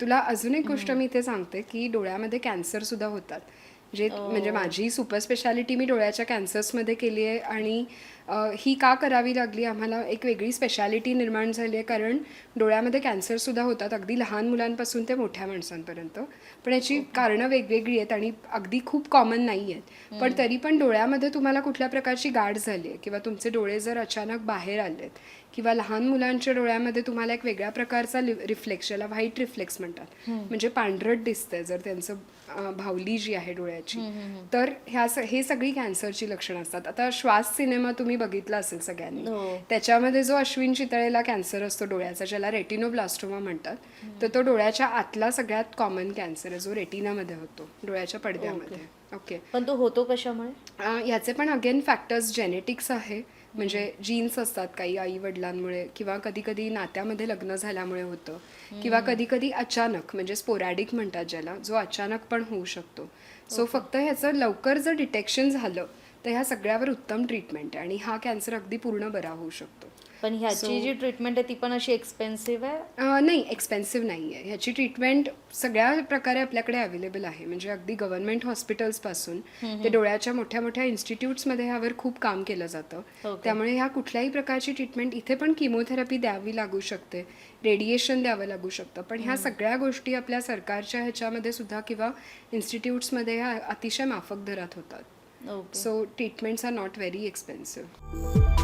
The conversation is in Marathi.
तुला अजून एक गोष्ट मी इथे सांगते की डोळ्यामध्ये कॅन्सर सुद्धा होतात. जे म्हणजे माझी सुपर स्पेशालिटी मी डोळ्याच्या कॅन्सर्समध्ये केली आहे आणि ही का करावी लागली? आम्हाला एक वेगळी स्पेशालिटी निर्माण झाली आहे कारण डोळ्यामध्ये कॅन्सरसुद्धा होतात. अगदी लहान मुलांपासून ते मोठ्या माणसांपर्यंत. पण याची कारणं वेगवेगळी आहेत आणि अगदी खूप कॉमन नाही आहेत. पण तरी पण डोळ्यामध्ये तुम्हाला कुठल्या प्रकारची गाठ झाली आहे? किंवा तुमचे डोळे जर अचानक बाहेर आलेत किंवा लहान मुलांच्या डोळ्यामध्ये तुम्हाला एक वेगळ्या प्रकारचा रिफ्लेक्स ज्याला व्हाईट रिफ्लेक्स म्हणतात. म्हणजे पांढरट दिसतंय जर त्यांचं भावली जी आहे डोळ्याची तर ह्या हे सगळी कॅन्सरची लक्षणं असतात. आता श्वास सिनेमा तुम्ही बघितला असेल सगळ्यांनी. हो. त्याच्यामध्ये जो अश्विन चितळेला कॅन्सर असतो डोळ्याचा ज्याला रेटिनोब्लास्टोमा म्हणतात तर तो डोळ्याच्या आतला सगळ्यात कॉमन कॅन्सर आहे जो रेटिनामध्ये होतो डोळ्याच्या पडद्यामध्ये. ओके. पण तो होतो कशामुळे? ह्याचे पण अगेन फॅक्टर्स जेनेटिक्स आहे. म्हणजे जीन्स असतात काही आई वडिलांमुळे किंवा कधी कधी नात्यामध्ये लग्न झाल्यामुळे होतं. किंवा कधी कधी अचानक म्हणजे स्पोरॅडिक म्हणतात ज्याला जो अचानक पण होऊ शकतो. सो फक्त ह्याचं लवकर जर डिटेक्शन झालं तर ह्या सगळ्यावर उत्तम ट्रीटमेंट आहे आणि हा कॅन्सर अगदी पूर्ण बरा होऊ शकतो. पण ह्याची जी ट्रीटमेंट आहे ती पण अशी एक्सपेन्सिव्ह आहे? नाही एक्सपेन्सिव्ह नाही आहे ह्याची ट्रीटमेंट सगळ्या प्रकारे आपल्याकडे अवेलेबल आहे. म्हणजे अगदी गव्हर्नमेंट हॉस्पिटल्सपासून ते डोळ्याच्या मोठ्या मोठ्या इन्स्टिट्यूट्समध्ये ह्यावर खूप काम केलं जातं. त्यामुळे ह्या कुठल्याही प्रकारची ट्रीटमेंट इथे पण किमोथेरपी द्यावी लागू शकते. रेडिएशन द्यावं लागू शकतं. पण ह्या सगळ्या गोष्टी आपल्या सरकारच्या ह्याच्यामध्ये सुद्धा किंवा इन्स्टिट्यूट्समध्ये ह्या अतिशय माफक दरात होतात. Okay so treatments are not very expensive